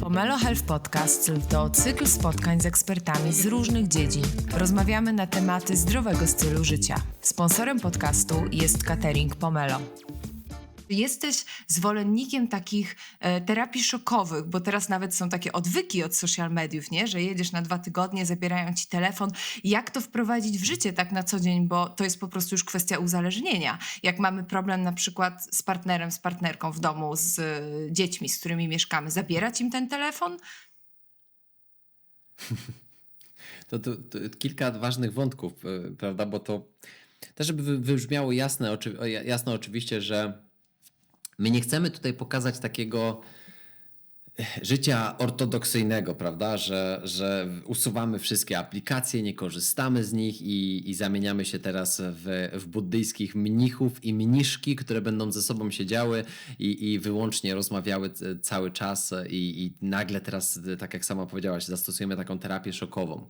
Pomelo Health Podcast to cykl spotkań z ekspertami z różnych dziedzin. Rozmawiamy na tematy zdrowego stylu życia. Sponsorem podcastu jest catering Pomelo. Jesteś zwolennikiem takich e, terapii szokowych, bo teraz nawet są takie odwyki od social mediów, nie? że jedziesz na dwa tygodnie, zabierają ci telefon. Jak to wprowadzić w życie tak na co dzień, bo to jest po prostu już kwestia uzależnienia. Jak mamy problem na przykład z partnerem, z partnerką w domu, z e, dziećmi, z którymi mieszkamy, zabierać im ten telefon? To, to, to kilka ważnych wątków, e, prawda? Bo to też, żeby wy- wybrzmiało jasne, oczy, jasno oczywiście, że my nie chcemy tutaj pokazać takiego e, życia ortodoksyjnego, prawda? Że, że usuwamy wszystkie aplikacje, nie korzystamy z nich i, i zamieniamy się teraz w, w buddyjskich mnichów i mniszki, które będą ze sobą siedziały i, i wyłącznie rozmawiały c- cały czas i, i nagle teraz, e, tak jak sama powiedziałaś, zastosujemy taką terapię szokową.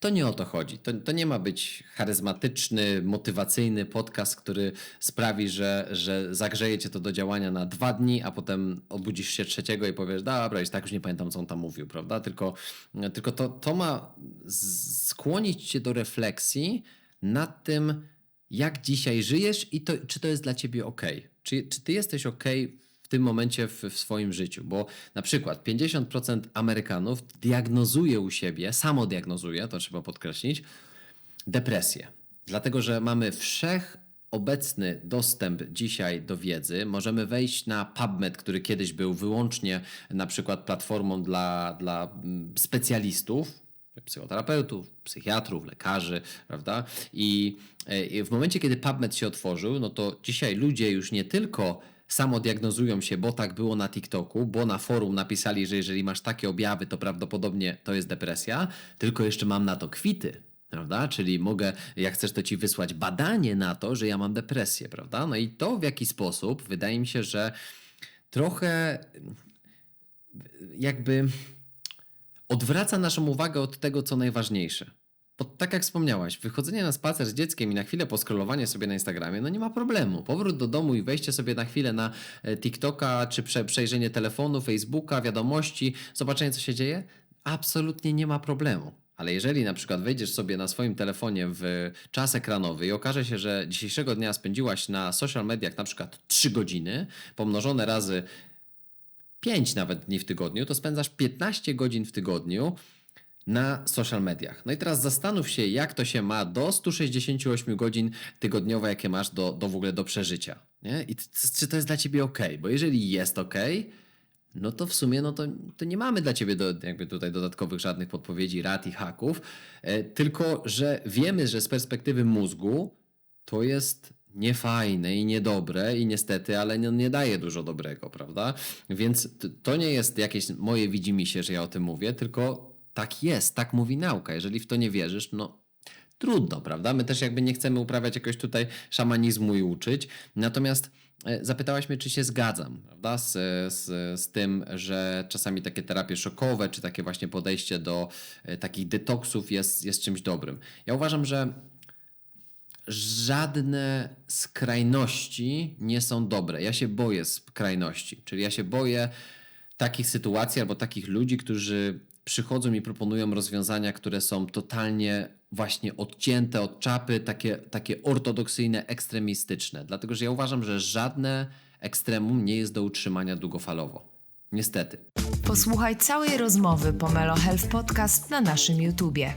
To nie o to chodzi. To, to nie ma być charyzmatyczny, motywacyjny podcast, który sprawi, że, że zagrzeje cię to do działania na dwa dni, a potem obudzisz się trzeciego i powiesz, dobra, już tak już nie pamiętam, co on tam mówił, prawda? Tylko, tylko to, to ma skłonić cię do refleksji nad tym, jak dzisiaj żyjesz i to, czy to jest dla ciebie ok. Czy, czy ty jesteś ok w tym momencie w, w swoim życiu? Bo na przykład 50% Amerykanów diagnozuje u siebie, samo diagnozuje, to trzeba podkreślić, depresję. Dlatego, że mamy wszechobecny dostęp dzisiaj do wiedzy. Możemy wejść na PubMed, który kiedyś był wyłącznie na przykład platformą dla, dla mm, specjalistów, psychoterapeutów, psychiatrów, lekarzy, prawda? E, I w momencie, kiedy PubMed się otworzył, no to dzisiaj ludzie już nie tylko samodiagnozują się, bo tak było na TikToku, bo na forum napisali, że jeżeli masz takie objawy, to prawdopodobnie to jest depresja, tylko jeszcze mam na to kwity. Prawda? Czyli mogę, jak chcesz, to ci wysłać badanie na to, że ja mam depresję, prawda? No i to w jaki sposób, wydaje mi się, że trochę jakby odwraca naszą uwagę od tego, co najważniejsze. Bo tak jak wspomniałaś, wychodzenie na spacer z dzieckiem i na chwilę poskrolowanie sobie na Instagramie, no nie ma problemu. Powrót do domu i wejście sobie na chwilę na e, TikToka, czy prze, przejrzenie telefonu, Facebooka, wiadomości, zobaczenie co się dzieje, absolutnie nie ma problemu. Ale jeżeli na przykład wejdziesz sobie na swoim telefonie w czas ekranowy i okaże się, że dzisiejszego dnia spędziłaś na social mediach na przykład 3 godziny, pomnożone razy 5 nawet dni w tygodniu, to spędzasz 15 godzin w tygodniu na social mediach. No i teraz zastanów się, jak to się ma do 168 godzin tygodniowo, jakie masz do, do w ogóle do przeżycia. Nie? I czy to jest dla ciebie ok? Bo jeżeli jest ok, no to w sumie no to, to nie mamy dla ciebie do, jakby tutaj dodatkowych żadnych podpowiedzi, rad i haków, e, tylko że wiemy, że z perspektywy mózgu to jest niefajne i niedobre i niestety, ale nie, nie daje dużo dobrego, prawda? Więc to nie jest jakieś moje widzimisię, że ja o tym mówię, tylko tak jest, tak mówi nauka. Jeżeli w to nie wierzysz, no trudno, prawda? My też jakby nie chcemy uprawiać jakiegoś tutaj szamanizmu i uczyć. Natomiast e, zapytałaś mnie, czy się zgadzam, prawda? Z, z, z tym, że czasami takie terapie szokowe, czy takie właśnie podejście do e, takich detoksów jest, jest czymś dobrym. Ja uważam, że żadne skrajności nie są dobre. Ja się boję skrajności, czyli ja się boję takich sytuacji albo takich ludzi, którzy przychodzą i proponują rozwiązania, które są totalnie właśnie odcięte od czapy, takie, takie ortodoksyjne, ekstremistyczne. Dlatego, że ja uważam, że żadne ekstremum nie jest do utrzymania długofalowo. Niestety. Posłuchaj całej rozmowy Pomelo Health Podcast na naszym YouTubie.